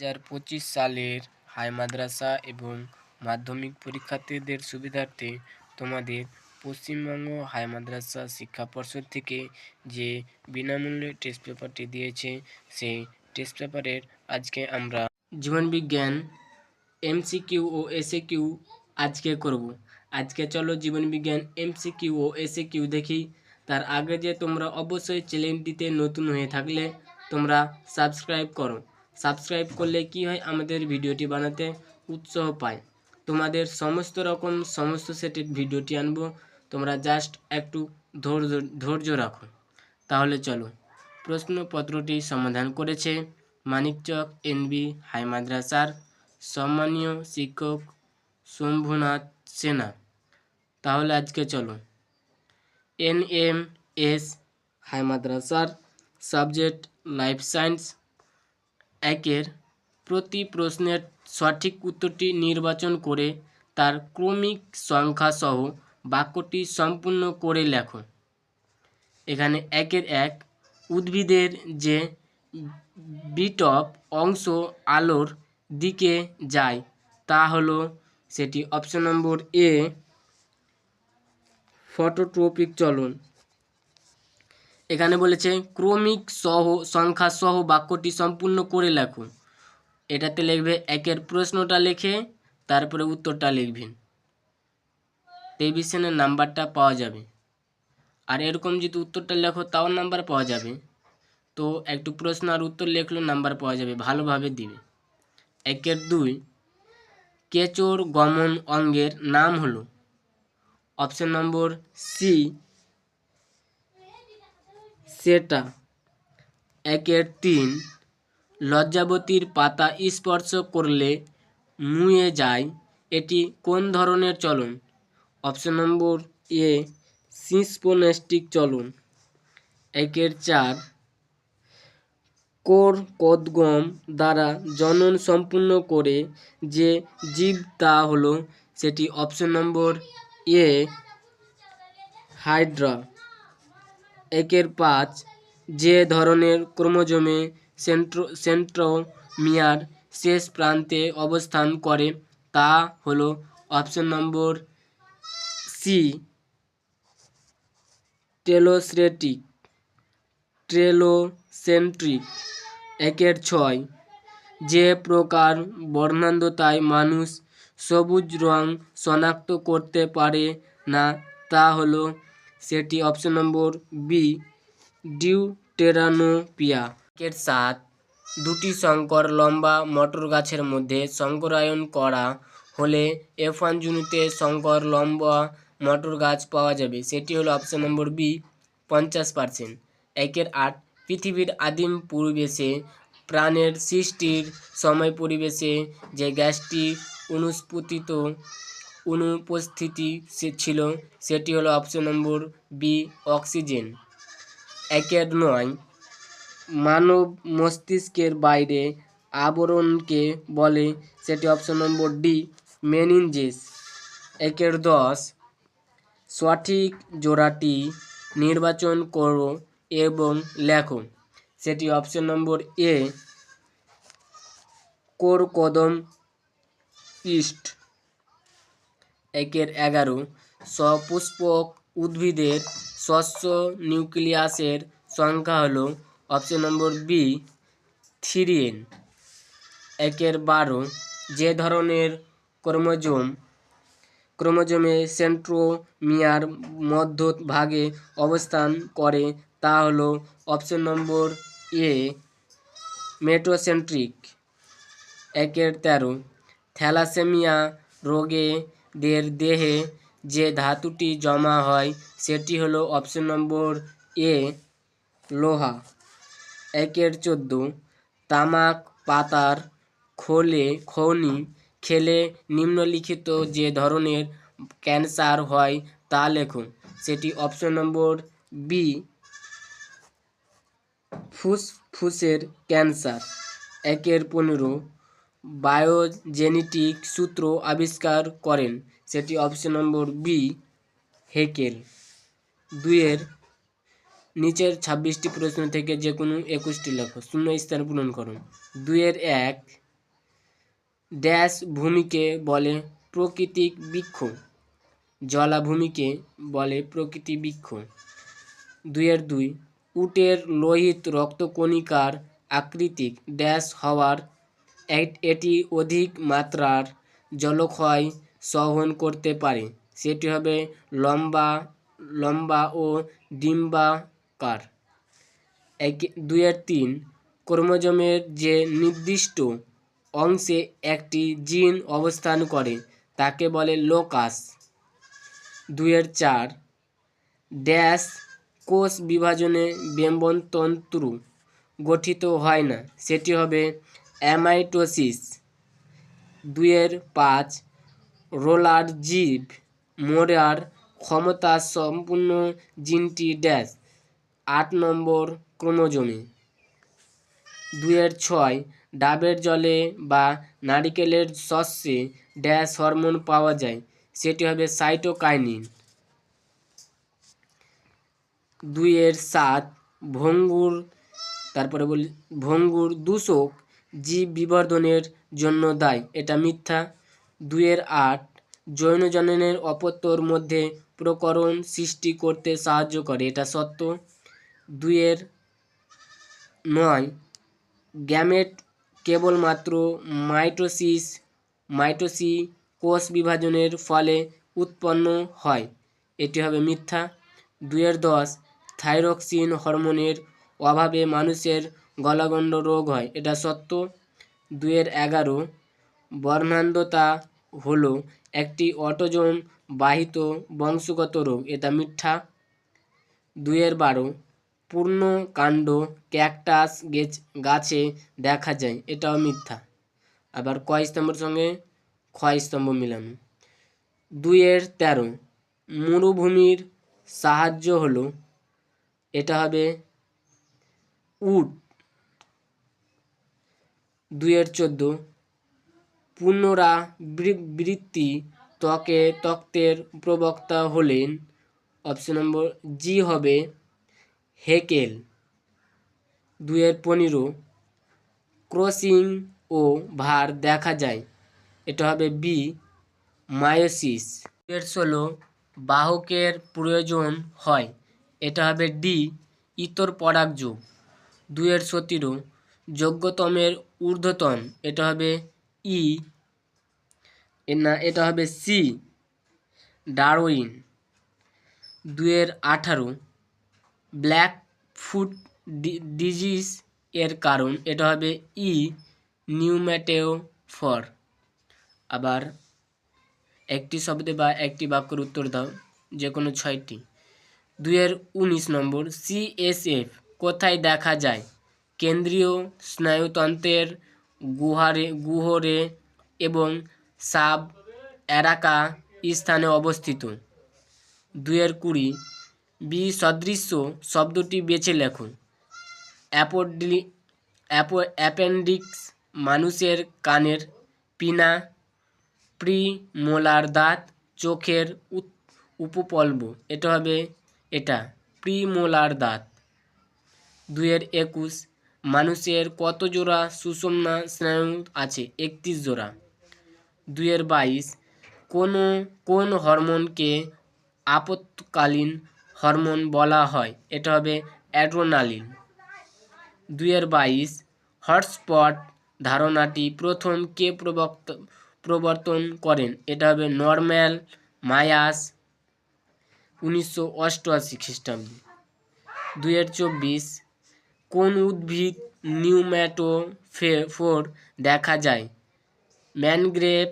হাজার পঁচিশ সালের হাই মাদ্রাসা এবং মাধ্যমিক পরীক্ষার্থীদের সুবিধার্থে তোমাদের পশ্চিমবঙ্গ হাই মাদ্রাসা শিক্ষা পর্ষদ থেকে যে বিনামূল্যে টেস্ট পেপারটি দিয়েছে, সেই টেস্ট পেপারের আজকে আমরা জীবনবিজ্ঞান এমসিকিউ ও এসএ কিউ আজকে করব। আজকে চলো জীবনবিজ্ঞান এমসিকিউ ও এসএ কিউ দেখি। তার আগে যে তোমরা অবশ্যই চ্যানেলটিতে নতুন হয়ে থাকলে তোমরা সাবস্ক্রাইব করো। সাবস্ক্রাইব করলে কি হয়? আমাদের ভিডিওটি বানাতে উৎসাহ পায়। তোমাদের সমস্ত রকম, সমস্ত সেটের ভিডিওটি আনব। তোমরা জাস্ট একটু ধৈর্য ধৈর্য রাখো। তাহলে চলো, প্রশ্নপত্রটি সমাধান করেছে মানিকচক এনবি হাই মাদ্রাসার সম্মানীয় শিক্ষক শম্ভুনাথ সেনা। তাহলে আজকে চলো এন এম এস হাই মাদ্রাসার সাবজেক্ট লাইফ সায়েন্স একের প্রতি প্রশ্নের সঠিক উত্তরটি নির্বাচন করে তার ক্রমিক সংখ্যা সহ বাক্যটি সম্পূর্ণ করে লেখো এখানে একের এক উদ্ভিদের যে বিটপ অংশ আলোর দিকে যায়, তা হলো সেটি অপশন নম্বর এ, ফটোট্রপিক চলন। এখানে বলেছে, ক্রমিক সহ সংখ্যা সহ বাক্যটি সম্পূর্ণ করে লেখো। এটাতে লিখবে, একের প্রশ্নটা লিখে, তারপরে উত্তরটা লিখবেন টেবিশনের নাম্বারটা পাওয়া যাবে। আর এরকম যদি উত্তরটা লেখো, তাও নাম্বার পাওয়া যাবে। তো একটু প্রশ্ন আর উত্তর লেখলেও নাম্বার পাওয়া যাবে, ভালোভাবে দিবে। একের দুই, কেচোর গমন অঙ্গের নাম হলো। অপশন নম্বর সি সেটা একের তিন। লজ্জাবতীর পাতা স্পর্শ করলে মুয়ে যায়। এটি কোন ধরনের চলন? অপশন নম্বর এ, সিসপোনেস্টিক চলন। একের চার, কোর কোদগম দ্বারা জনন সম্পূর্ণ করে যে জীব তা হলো, সেটি অপশন নম্বর এ, হাইড্রা। একের পাঁচ। যে ধরনের ক্রোমোজোমে সেন্ট্রো সেন্ট্রোমিয়ার শেষ প্রান্তে অবস্থান করে, তা হলো অপশন নম্বর সি, টেলোস্রেটিক। ট্রেলোসেন্ট্রিক একের ছয়। যে প্রকার বর্ণান্ধতায় মানুষ সবুজ রং শনাক্ত করতে পারে না, তা হলো সেটি অপশন নম্বর বি, ডিউটেরানোপিয়া। একের সাত দুটি সংকর লম্বা মটর গাছের মধ্যে সংকরায়ন করা হলে এফ ওয়ান জুনিতে সংকর লম্বা মটর গাছ পাওয়া যাবে। সেটি হলো অপশন নম্বর বি, পঞ্চাশ পার্সেন্ট। একের আট, পৃথিবীর আদিম পরিবেশে, প্রাণের সৃষ্টির সময় পরিবেশে যে গ্যাসটি অনুস্ফুতিত অনুপস্থিতি ছিল, সেটি হলো অপশন নম্বর বি অক্সিজেন একের নয়, মানব মস্তিষ্কের বাইরে আবরণকে বলে, সেটি অপশন নম্বর ডি মেনিনজেস একের দশ, সঠিক জোড়াটি নির্বাচন করো এবং লেখো। সেটি অপশন নম্বর এ কোর কদম ইস্ট। একের এগারো। সপুষ্পক উদ্ভিদের শস্য নিউক্লিয়াসের সংখ্যা হলো অপশন নম্বর বি থ্রি একের বারো, যে ধরনের ক্রোমোজোম, ক্রোমোজোমে সেন্ট্রোমিয়ার মধ্যভাগে অবস্থান করে, তা হলো অপশন নম্বর এ, মেটোসেন্ট্রিক। একের তেরো, থ্যালাসেমিয়া রোগে দের দেহে যে ধাতুটি জমা হয়, সেটি হলো অপশন নম্বর এ লোহা। একের চোদ্দ। তামাক পাতার খোলে খনি খেলে নিম্নলিখিত যে ধরনের ক্যান্সার হয়, তা লেখো। সেটি অপশন নম্বর বি ফুসফুসের ক্যান্সার। একের পনেরো। বায়োজেনেটিক সূত্র আবিষ্কার করেন। সেটি অপশন নম্বর বি, হেকেল। দুইয়ের নিচের ছাব্বিশটি প্রশ্ন থেকে যে কোনো একুশটি লেখো, শূন্য স্থান পূরণ করুন দুইয়ের এক ড্যাশ ভূমিকে বলে প্রকৃতিক বৃক্ষ, জলাভূমিকে বলে প্রকৃতি বৃক্ষ। দুইয়ের দুই, উটের লোহিত রক্তকণিকার আকৃতিক ড্যাশ হওয়ার এটি অধিক মাত্রার জলক্ষয় সহন করতে পারে। সেটি হবে লম্বা লম্বা ও ডিম্বাকার। এক দুইয়ের তিন, ক্রোমোজোমের যে নির্দিষ্ট অংশে একটি জিন অবস্থান করে, তাকে বলে লোকাস। দুইয়ের চার, ড্যাশ কোষ বিভাজনে বেম্বনতন্ত্র গঠিত হয় না। সেটি হবে অ্যামাইটোসিস। দুইয়ের পাঁচ, রোলার জীব মোড়ার ক্ষমতা সম্পূর্ণ জিনটি ড্যাশ। আট নম্বর ক্রোমোজোমে। দুইয়ের ছয়, ডাবের জলে বা নারিকেলের শস্যে ড্যাশ হরমোন পাওয়া যায়, সেটি হবে সাইটোকাইনিন। দুইয়ের সাত, ভঙ্গুর, তারপরে বলি, ভঙ্গুর দূষক জীব বিবর্ধনের জন্য দায়। এটা মিথ্যা। দুইয়ের আট যৌন জননের অপত্যর মধ্যে প্রকরণ সৃষ্টি করতে সাহায্য করে। এটা সত্য। দুইয়ের নয়, গ্যামেট কেবলমাত্র মাইটোসিস, মাইটোসি কোষ বিভাজনের ফলে উৎপন্ন হয়। এটি হবে মিথ্যা। দুইয়ের দশ, থাইরক্সিন হরমোনের অভাবে মানুষের গলাগণ্ড রোগ হয়। এটা সত্য। দুইয়ের এগারো, বর্ণান্ধতা হলো একটি অটোজোম বাহিত বংশগত রোগ। এটা মিথ্যা। দুইয়ের বারো পূর্ণ কাণ্ড ক্যাকটাস গেছ গাছে দেখা যায়। এটাও মিথ্যা। আবার কয় স্তম্ভের সঙ্গে? ক্ষয় স্তম্ভ মিলানো। দুইয়ের তেরো, মরুভূমির সাহায্য হলো। এটা হবে উট দুইয়ের চোদ্দ পুনরাবৃত্তি ত্বকে তক্তের প্রবক্তা হলেন অপশন নম্বর জি হবে হেকেল। দুইয়ের পনেরো ক্রসিং ও ভার দেখা যায়, এটা হবে বি মায়োসিস। দুইয়ের ষোলো বাহকের প্রয়োজন হয়, এটা হবে ডি ইতর পরাগযোগ। দুইয়ের সতেরো যোগ্যতমের ঊর্ধ্বতন, এটা হবে ই না, এটা হবে সি, ডারউইন। দুইয়ের আঠারো, ব্ল্যাক ফুট ডিজিজ এর কারণ, এটা হবে ই নিউম্যাটেও ফর আবার একটি শব্দে বা একটি বাক্যের উত্তর দাও যে কোনো ছয়টি। দুইয়ের উনিশ নম্বর সিএসএফ কোথায় দেখা যায়? কেন্দ্রীয় স্নায়ুতন্ত্রের গুহারে, গুহরে এবং সাব এরাকা স্থানে অবস্থিত। দুইয়ের কুড়ি বি সদৃশ্য শব্দটি বেছে লেখো অ্যাপোডি অ্যাপো, অ্যাপেন্ডিক্স, মানুষের কানের পিনা, প্রিমোলার দাঁত, চোখের উপপল্ব। এটা হবে, এটা, প্রিমোলার দাঁত। দুইয়ের একুশ। মানুষের কত জোড়া সুষুম্না স্নায়ু আছে? একত্রিশ জোড়া। দুইয়ের বাইশ। কোনো, কোন হরমোনকে আপৎকালীন হরমোন বলা হয়? এটা হবে অ্যাড্রোনালিন। দুইয়ের বাইশ। হটস্পট ধারণাটি প্রথম কে প্রবক্ত, প্রবর্তন করেন? এটা হবে নর্ম্যাল মায়াস উনিশশো অষ্টআশি খ্রিস্টাব্দে। দুইয়ের চব্বিশ। কোন উদ্ভিদ নিউম্যাটোফোর দেখা যায়? ম্যানগ্রেভ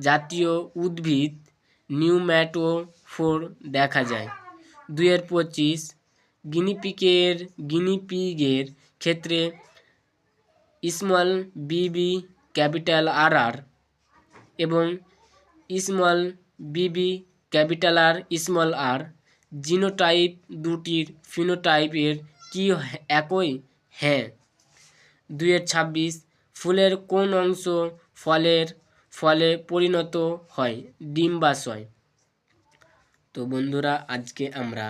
জাতীয় উদ্ভিদ নিউম্যাটোফোর দেখা যায়। দুইয়ের পঁচিশ গিনিপিকের গিনিপিগের ক্ষেত্রে স্মল বিবি ক্যাপিটাল আর আর এবং small B B capital R small R genotype দুটির ফিনোটাইপের কি একই হ্যাঁ। দুইয়ের ছাব্বিশ, ফুলের কোন অংশ ফলের, ফলে পরিণত হয় ডিম্বাশয় তো বন্ধুরা, আজকে আমরা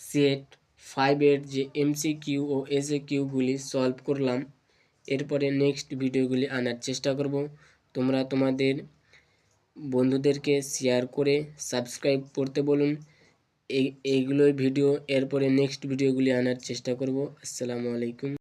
সেট ফাইভের যে এমসি কিউ ও এসএ কিউগুলি সলভ করলাম। এরপরে নেক্সট ভিডিওগুলি আনার চেষ্টা করব। তোমরা তোমাদের বন্ধুদেরকে শেয়ার করে সাবস্ক্রাইব করতে বলুন। এই এইগুলোই ভিডিও এরপরে নেক্সট ভিডিওগুলি আনার চেষ্টা করব। আসসালামু আলাইকুম।